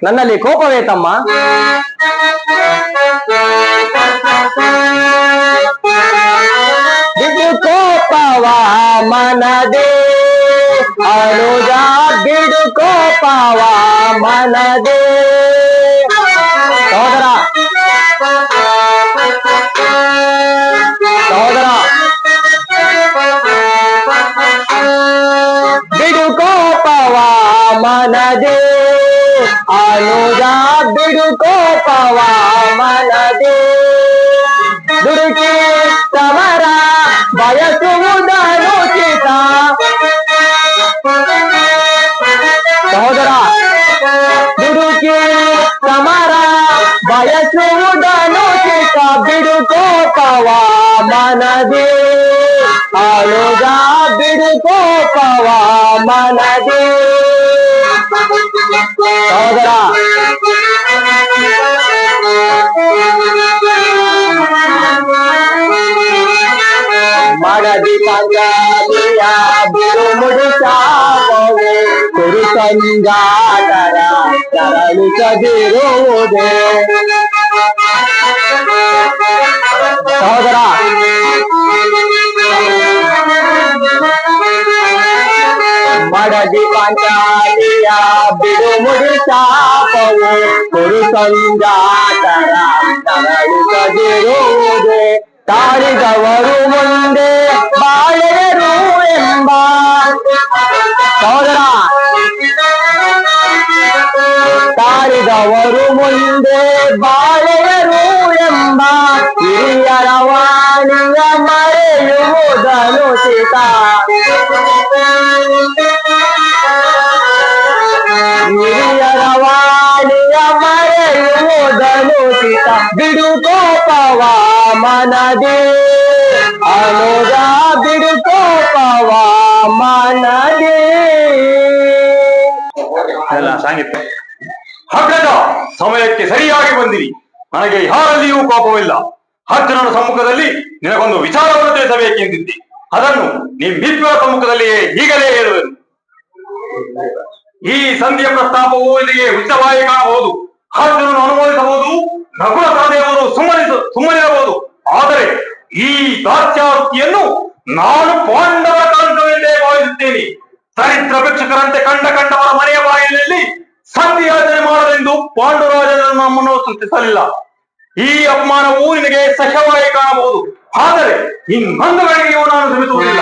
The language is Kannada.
ನನ್ನಲ್ಲಿ ಕೋಪವೇ ತಮ್ಮ ಬಿಡು ಕೋಪವ ಮನದೇ ಅನುಜ ಬಿಡು ಕೋಪವ ಮನದೇ ಸಹೋದರ ಸಹೋದರ ಬಿಡು ಕೋಪವ ಮನದೇ అనుగా బిడుకోపవామనది దుడికి తవర బయసు ఉదరుచిత సహోదరా దుడికి తమర బయసు ఉదరుచిత బిడుకోపవామనది అనుగా బిడుకోపవామనది సోదరా మడది పంగా ముడిసా తొరు సంగా తరలు చదిరోదే ಮಡದಿ ಪಂಚಾಲಿಯ ಬಿಡು ಮುಡಿ ಶಾಪವು ಕುರು ಸಂಜಾಟರ ತರಳಿಸದಿರುವುದೇ ತಾಳಿದವರು ಮುಂದೆ ಬಾಳೆರು ಎಂಬ ಸಹೋದರ ತಾಳಿದವರು ಮುಂದೆ ಬಾಳೆಯರು ಎಂಬ ಹಿರಿಯರ ವಾಣಿಯ ಮರೆಯುವುದನು ಚಿತ ಚಿತ ಬಿಡು ಕೋಪವ ಮನದೇ. ಅನುಜ ಬಿಡು ಸಾಂಗಿತ್ಯ ಹಗ್ಗದ ಸಮಯಕ್ಕೆ ಸರಿಯಾಗಿ ಬಂದಿರಿ. ನನಗೆ ಯಾರಲ್ಲಿಯೂ ಕೋಪವಿಲ್ಲ. ಅರ್ಜುನನ ಸಮ್ಮುಖದಲ್ಲಿ ನಿನಗೊಂದು ವಿಚಾರವನ್ನು ತಿಳಿಸಬೇಕೆಂದಿದ್ದೆ. ಅದನ್ನು ನಿಮ್ಮಿಬ್ಬರ ಸಮ್ಮುಖದಲ್ಲಿಯೇ ಈಗಲೇ ಹೇಳುವೆನು. ಈ ಸಂಧಿಯ ಪ್ರಸ್ತಾಪವು ಇಲ್ಲಿಗೆ ಉಚಿತವಾಗಿ ಕಾಣಬಹುದು. ಅರ್ಜುನನು ಅನುಭವಿಸಬಹುದು ನಕುಲ ಸಹದೇವರು ಸುಮ್ಮನೆ ಸುಮ್ಮನಿರಬಹುದು ಆದರೆ ಈ ದಾಸ್ಯಾವೃತ್ತಿಯನ್ನು ನಾನು ಪಾಂಡವ ಕಾಂಡವೆಂದೇ ಭಾವಿಸುತ್ತೇನೆ ಚರಿತ್ರ ಪ್ರೇಕ್ಷಕರಂತೆ ಕಂಡ ಕಂಡವರ ಮನೆಯ ಬಾಯಿಯಲ್ಲಿ ಸಂಧಿ ಯೋಚನೆ ಮಾಡಲೆಂದು ಪಾಂಡುರಾಜ ನಮ್ಮನ್ನು ಸೃಷ್ಟಿಸಲಿಲ್ಲ. ಈ ಅಪಮಾನವು ನಿನಗೆ ಸಹ್ಯವಾಗಿ ಕಾಣಬಹುದು. ಆದರೆ ಇನ್ನೊಂದು ಗಳಿಗೆಯೂ ನಾನು ಶ್ರಮಿಸುವುದಿಲ್ಲ.